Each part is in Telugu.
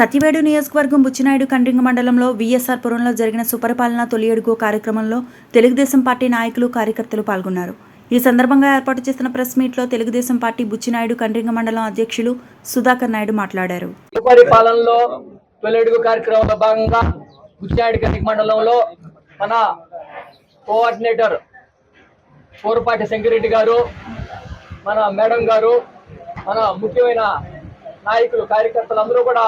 సత్యవేడు నియోజకవర్గం బుచ్చినాయుడు కండ్రింగ మండలంలో వీఎస్ఆర్ పురంలో జరిగిన సుపరిపాలన తొలి అడుగు కార్యక్రమంలో తెలుగుదేశం పార్టీ నాయకులు కార్యకర్తలు పాల్గొన్నారు. ఈ సందర్భంగా ఏర్పాటు చేసిన ప్రెస్ మీట్లో తెలుగుదేశం పార్టీ బుచ్చినాయుడు కండ్రింగ మండలం అధ్యక్షులు సుధాకర్ నాయుడు మాట్లాడారు. సుపరిపాలనలో తొలి అడుగు కార్యక్రమంలో భాగంగా బుచ్చినాయుడు కండ్రింగ మండలంలో మన కోఆర్డినేటర్ కోరపాటి శంకరెడ్డి గారు మన మేడం గారు మన ముఖ్యమైన నాయకులు కార్యకర్తలు అందరూ కూడా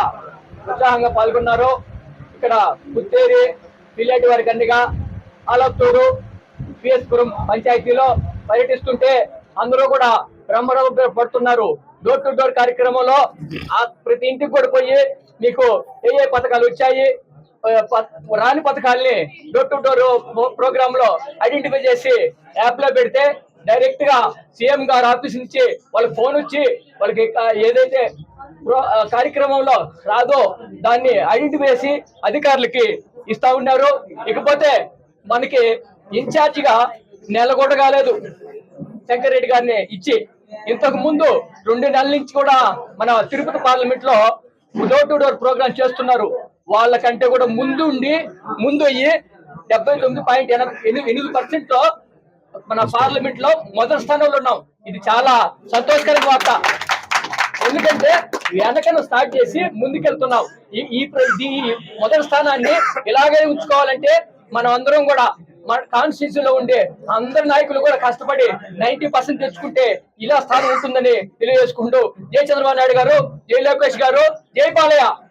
ఉత్సాహంగా పాల్గొన్నారు. ఇక్కడ పుత్తేరి పిల్లటి వారి కన్నిగా ఆలత్తూరు పిఎస్పురం పంచాయతీలో పర్యటిస్తుంటే అందరూ కూడా బ్రహ్మరవ పడుతున్నారు. డోర్ టు డోర్ కార్యక్రమంలో ఆ ప్రతి ఇంటికి కూడా పోయి మీకు ఏ ఏ పథకాలు వచ్చాయి ప- రాని పథకాల్ని డోర్ టు డోర్ ప్రోగ్రామ్లో ఐడెంటిఫై చేసి యాప్లో పెడితే డైరెక్ట్గా సీఎం గారు ఆఫీస్ నుంచి వాళ్ళకి ఫోన్ వచ్చి వాళ్ళకి ఏదైతే కార్యక్రమంలో రాదో దాన్ని ఐడెంటిఫై చేసి అధికారులకి ఇస్తా ఉన్నారు. ఇకపోతే మనకి ఇన్ఛార్జిగా నెల కూడా కాలేదు శంకర్ రెడ్డి గారిని ఇచ్చి. ఇంతకు ముందు రెండు నెలల నుంచి కూడా మన తిరుపతి పార్లమెంట్లో డోర్ టు డోర్ ప్రోగ్రామ్ చేస్తున్నారు. వాళ్ళకంటే కూడా ముందు ఉండి ముందు అయ్యి డెబ్బై తొమ్మిది పాయింట్ ఎనిమిది పర్సెంట్లో మన పార్లమెంట్లో మొదటి స్థానంలో ఉన్నాం. ఇది చాలా సంతోషకరమైన వార్త. ఎందుకంటే వెనకను స్టార్ట్ చేసి ముందుకెళ్తున్నాం. ఈ ఈ ఈ మొదటి స్థానాన్ని ఇలాగే ఉంచుకోవాలంటే మనం అందరం కూడా మన కాన్స్టిట్యూషన్లో ఉండే అందరి నాయకులు కూడా కష్టపడి నైన్టీ పర్సెంట్ తెచ్చుకుంటే ఇలా స్థానం ఉంటుందని తెలియజేసుకుంటూ జై చంద్రబాబు నాయుడు గారు జై లోకేష్ గారు జై పాలయ్య.